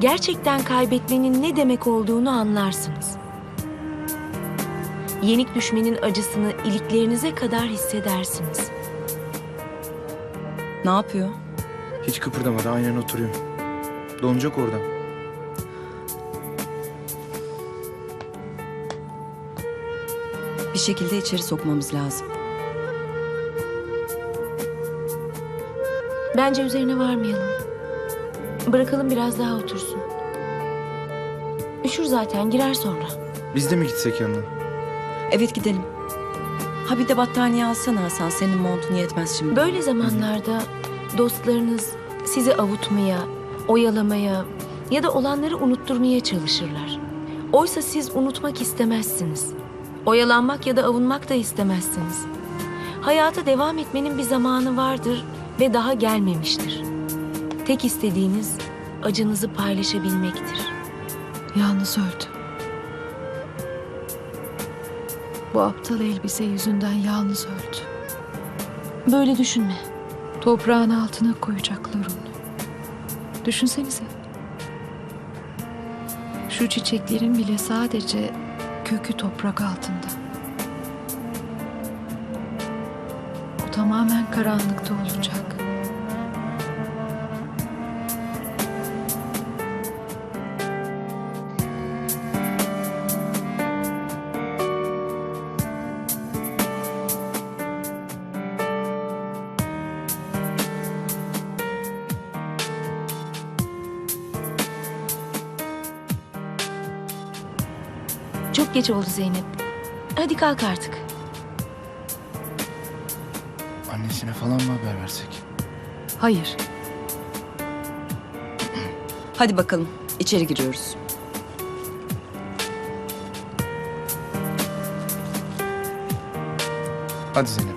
gerçekten kaybetmenin ne demek olduğunu anlarsınız. Yenik düşmenin acısını iliklerinize kadar hissedersiniz. Ne yapıyor? Hiç kıpırdamadı aynen oturuyor. Donacak oradan. Bir şekilde içeri sokmamız lazım. Bence üzerine varmayalım. Bırakalım biraz daha otursun. Üşür zaten girer sonra. Biz de mi gitsek yanına? Evet gidelim. Ha bir de battaniye alsana Hasan. Senin montun yetmez şimdi. Böyle zamanlarda dostlarınız sizi avutmaya, oyalamaya ya da olanları unutturmaya çalışırlar. Oysa siz unutmak istemezsiniz. Oyalanmak ya da avunmak da istemezsiniz. Hayata devam etmenin bir zamanı vardır ve daha gelmemiştir. Tek istediğiniz acınızı paylaşabilmektir. Yalnız öldü. Bu aptal elbise yüzünden yalnız öldü. Böyle düşünme. Toprağın altına koyacaklar onu. Düşünsenize. Şu çiçeklerin bile sadece kökü toprak altında. O tamamen karanlıkta olacak. Çok geç oldu Zeynep. Hadi kalk artık. Annesine falan mı haber versek? Hayır, Hadi bakalım. İçeri giriyoruz. Hadi Zeynep.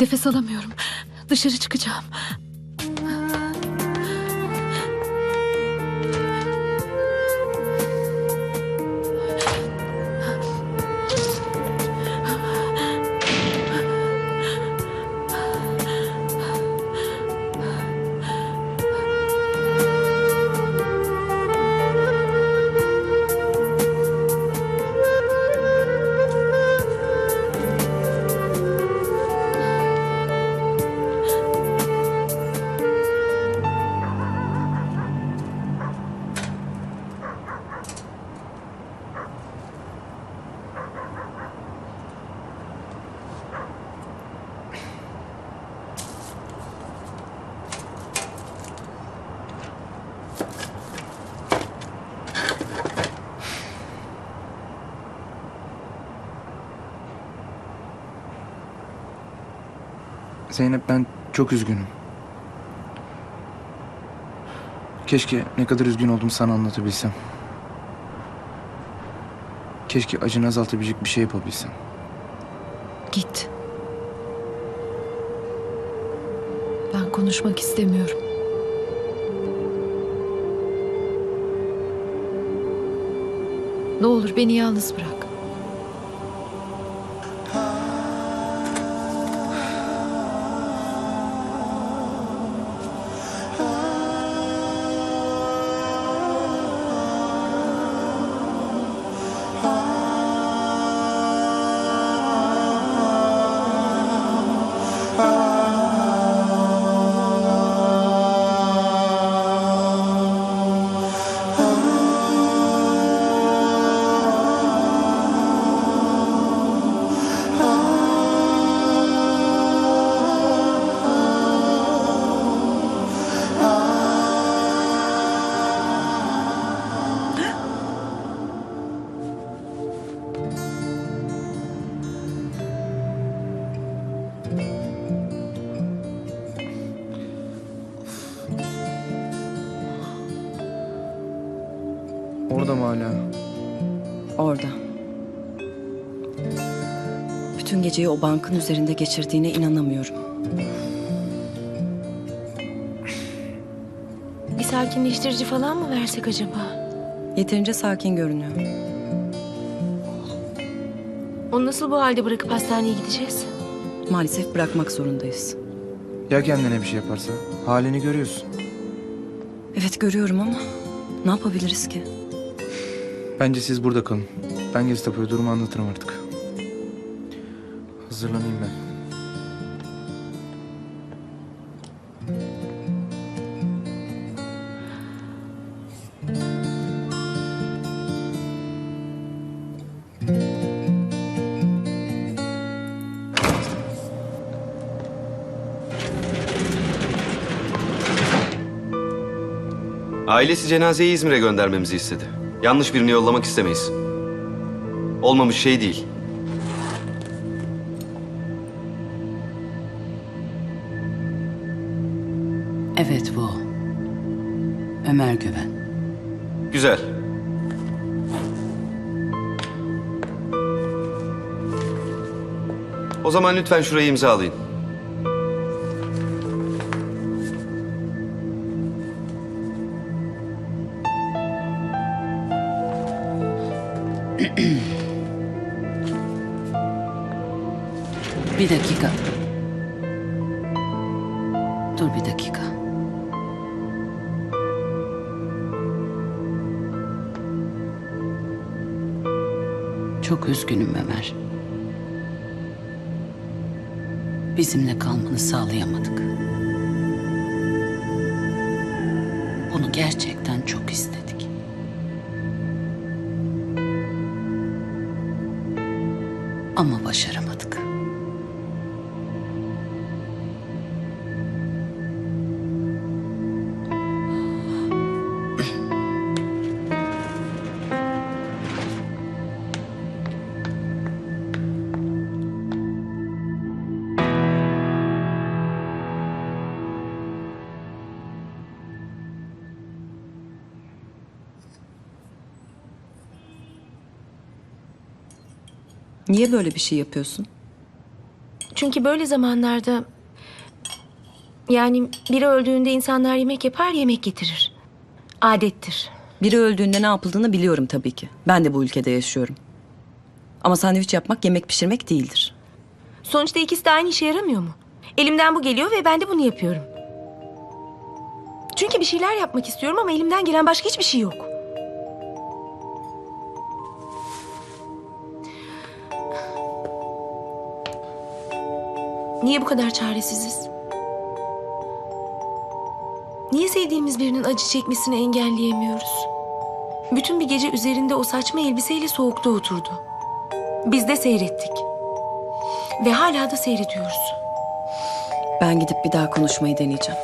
Nefes alamıyorum. Dışarı çıkacağım. Zeynep ben çok üzgünüm. Keşke ne kadar üzgün olduğumu sana anlatabilsem. Keşke acını azaltabilecek bir şey yapabilsem. Git. Ben konuşmak istemiyorum. Ne olur beni yalnız bırak. Mı hala? Orada. Bütün geceyi o bankın üzerinde geçirdiğine inanamıyorum. Bir sakinleştirici falan mı versek acaba? Yeterince sakin görünüyor. Onu nasıl bu halde bırakıp hastaneye gideceğiz? Maalesef bırakmak zorundayız. Ya kendine bir şey yaparsa? Halini görüyorsun. Evet görüyorum ama ne yapabiliriz ki? Bence siz burada kalın. Ben Gestapo'ya durumu anlatırım artık. Hazırlanayım ben. Ailesi cenazeyi İzmir'e göndermemizi istedi. Yanlış birini yollamak istemeyiz. Olmamış şey değil. Evet bu. Ömer Güven. Güzel. O zaman lütfen şurayı imzalayın. Bir dakika. Dur bir dakika. Çok üzgünüm Ömer. Bizimle kalmanı sağlayamadık. Bunu gerçekten çok istedik. Ama başaramadık. Niye böyle bir şey yapıyorsun? Çünkü böyle zamanlarda... Yani biri öldüğünde insanlar yemek yapar, yemek getirir. Adettir. Biri öldüğünde ne yapıldığını biliyorum tabii ki. Ben de bu ülkede yaşıyorum. Ama sandviç yapmak yemek pişirmek değildir. Sonuçta ikisi de aynı işe yaramıyor mu? Elimden bu geliyor ve ben de bunu yapıyorum. Çünkü bir şeyler yapmak istiyorum ama elimden gelen başka hiçbir şey yok. Niye bu kadar çaresiziz? Niye sevdiğimiz birinin acı çekmesini engelleyemiyoruz? Bütün bir gece üzerinde o saçma elbiseyle soğukta oturdu. Biz de seyrettik. Ve hala da seyrediyoruz. Ben gidip bir daha konuşmayı deneyeceğim.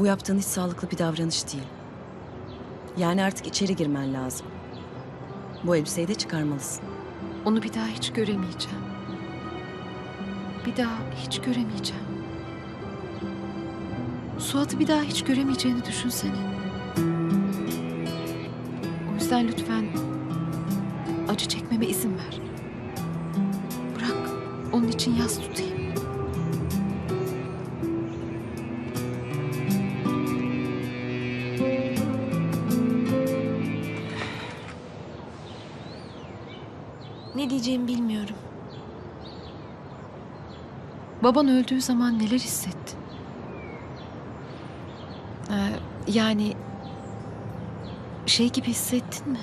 Bu yaptığın hiç sağlıklı bir davranış değil. Yani artık içeri girmen lazım. Bu elbiseyi de çıkarmalısın. Onu bir daha hiç göremeyeceğim. Bir daha hiç göremeyeceğim. Suat'ı bir daha hiç göremeyeceğini düşünsene. O yüzden lütfen acı çekmeme izin ver. Bırak onun için yas tutayım. Diyeceğimi bilmiyorum. Baban öldüğü zaman neler hissettin? Ee, yani şey gibi hissettin mi?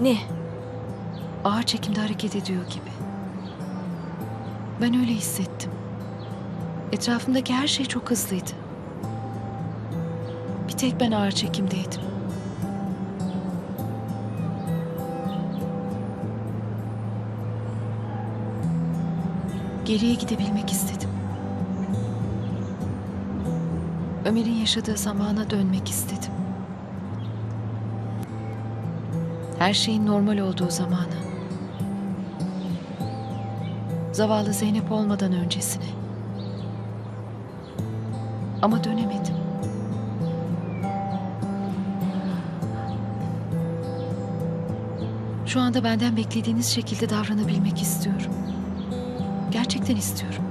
Ne? Ağır çekimde hareket ediyor gibi. Ben öyle hissettim. Etrafımdaki her şey çok hızlıydı. Bir tek ben ağır çekimdeydim. Geriye gidebilmek istedim. Ömer'in yaşadığı zamana dönmek istedim. Her şeyin normal olduğu zamanı. Zavallı Zeynep olmadan öncesine. Ama dönemedim. Şu anda benden beklediğiniz şekilde davranabilmek istiyorum. Gerçekten istiyorum.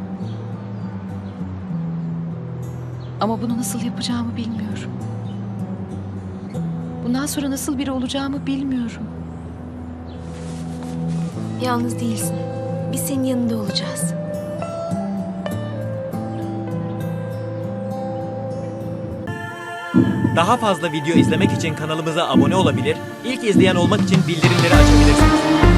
Ama bunu nasıl yapacağımı bilmiyorum. Bundan sonra nasıl biri olacağımı bilmiyorum. Yalnız değilsin. Biz senin yanında olacağız. Daha fazla video izlemek için kanalımıza abone olabilir, ilk izleyen olmak için bildirimleri açabilirsiniz.